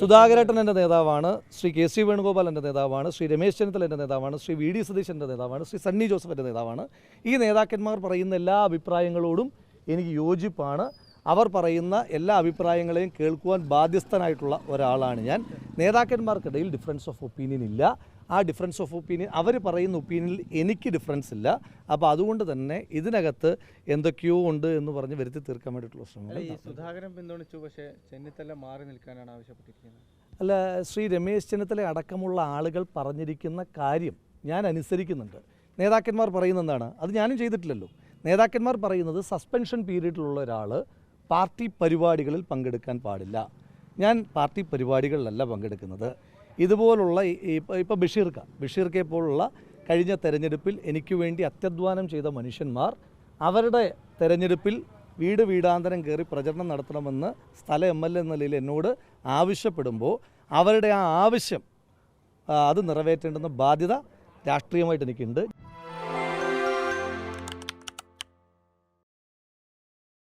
സുധാകരേട്ടൻ എന്റെ നേതാവാണ് Shri K C Venugopal എന്റെ നേതാവാണ് ശ്രീ രമേശ് ചെന്നിത്തല എന്റെ നേതാവാണ് ശ്രീ വി ഡി സതീഷ് എന്റെ നേതാവാണ് ശ്രീ സണ്ണി ജോസഫ് എന്റെ നേതാവാണ്. ഈ നേതാക്കന്മാർ പറയുന്ന എല്ലാ അഭിപ്രായങ്ങളോടും എനിക്ക് യോജിപ്പാണ്. അവർ പറയുന്ന എല്ലാ അഭിപ്രായങ്ങളെയും കേൾക്കുവാൻ ബാധ്യസ്ഥനായിട്ടുള്ള ഒരാളാണ് ഞാൻ. നേതാക്കന്മാർക്കിടയിൽ ഡിഫറൻസ് ഓഫ് ഒപ്പീനിയൻ ഇല്ല. ആ ഡിഫറൻസ് ഓഫ് ഒപ്പീനിയൻ അവർ പറയുന്ന ഒപ്പീനിയനിൽ എനിക്ക് ഡിഫറൻസ് ഇല്ല. അപ്പോൾ അതുകൊണ്ട് തന്നെ ഇതിനകത്ത് എന്തൊക്കെയോ ഉണ്ട് എന്ന് പറഞ്ഞ് വരുത്തി തീർക്കാൻ വേണ്ടിയിട്ടുള്ള ശ്രമങ്ങൾ സുധാകരൻ പിന്തുണച്ചു പക്ഷേ ചെന്നിത്തല മാറി നിൽക്കാനാണ് ആവശ്യപ്പെട്ടിരിക്കുന്നത്. അല്ല ശ്രീ രമേശ് ചെന്നിത്തല അടക്കമുള്ള ആളുകൾ പറഞ്ഞിരിക്കുന്ന കാര്യം ഞാൻ അനുസരിക്കുന്നുണ്ട്. നേതാക്കന്മാർ പറയുന്ന എന്താണ്? അത് ഞാനും ചെയ്തിട്ടില്ലല്ലോ. നേതാക്കന്മാർ പറയുന്നത് സസ്പെൻഷൻ പീരീഡിലുള്ള ഒരാൾ പാർട്ടി പരിപാടികളിൽ പങ്കെടുക്കാൻ പാടില്ല. ഞാൻ പാർട്ടി പരിപാടികളിലല്ല പങ്കെടുക്കുന്നത്. ഇതുപോലുള്ള ഇപ്പോൾ ബഷീർക്ക ബഷീർക്കയെ പോലുള്ള കഴിഞ്ഞ തെരഞ്ഞെടുപ്പിൽ എനിക്ക് വേണ്ടി അത്യധ്വാനം ചെയ്ത മനുഷ്യന്മാർ അവരുടെ തെരഞ്ഞെടുപ്പിൽ വീട് വീടാന്തരം കയറി പ്രചരണം നടത്തണമെന്ന് സ്ഥല എം എൽ എ എന്ന നിലയിൽ എന്നോട് ആവശ്യപ്പെടുമ്പോൾ അവരുടെ ആ ആവശ്യം അത് നിറവേറ്റേണ്ടുന്ന ബാധ്യത രാഷ്ട്രീയമായിട്ട് എനിക്കുണ്ട്.